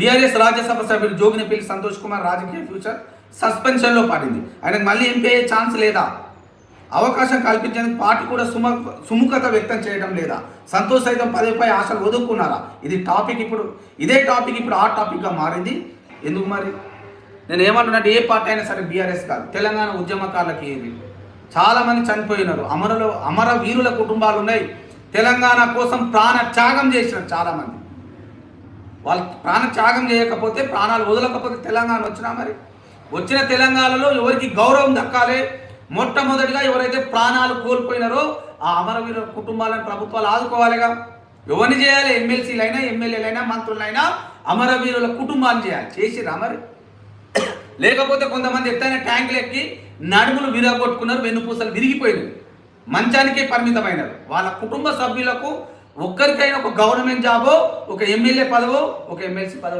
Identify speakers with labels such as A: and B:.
A: BRS Rajya Sabha సభ్యులు జోగినపల్లి సంతోష్ కుమార్ రాజకీయ future సస్పెన్షన్లో పడింది. ఆయనకు మళ్ళీ ఎంపీ అయ్యే ఛాన్స్ లేదా? అవకాశం కల్పించేందుకు పార్టీ కూడా సుమ సుముఖత వ్యక్తం చేయడం లేదా? సంతోష్ సైతం పై ఆశలు వదులుకున్నారా? ఇది టాపిక్ ఇప్పుడు ఇదే టాపిక్ ఇప్పుడు ఆ టాపిక్గా మారింది. ఎందుకు మరి? నేను ఏమంటున్నట్టు ఏ పార్టీ అయినా సరే బీఆర్ఎస్ కాదు. తెలంగాణ ఉద్యమకారులకి ఏమి చాలామంది చనిపోయినారు. అమరులు అమర వీరుల కుటుంబాలు ఉన్నాయి. తెలంగాణ కోసం ప్రాణ త్యాగం చేసినారు చాలామంది. వాళ్ళు ప్రాణ త్యాగం చేయకపోతే ప్రాణాలు వదలకపోతే తెలంగాణ వచ్చినా మరి? వచ్చిన తెలంగాణలో ఎవరికి గౌరవం దక్కాలి? మొట్టమొదటిగా ఎవరైతే ప్రాణాలు కోల్పోయినారో ఆ అమరవీరుల కుటుంబాలను ప్రభుత్వాలు ఆదుకోవాలిగా. ఎవరిని చేయాలి? ఎమ్మెల్సీలైనా ఎమ్మెల్యేలైనా మంత్రులైనా అమరవీరుల కుటుంబాలు చేయాలి. చేసిరా మరి? లేకపోతే కొంతమంది ఎత్తైన ట్యాంకులు ఎక్కి నడుములు విరగొట్టుకున్నారు వెన్నుపూసలు విరిగిపోయినాయి. మంచానికే పరిమితమైనారు. వాళ్ళ కుటుంబ సభ్యులకు ఒక్కరికైనా ఒక గవర్నమెంట్ జాబో ఒక ఎమ్మెల్యే పదవో ఒక ఎమ్మెల్సీ పదవో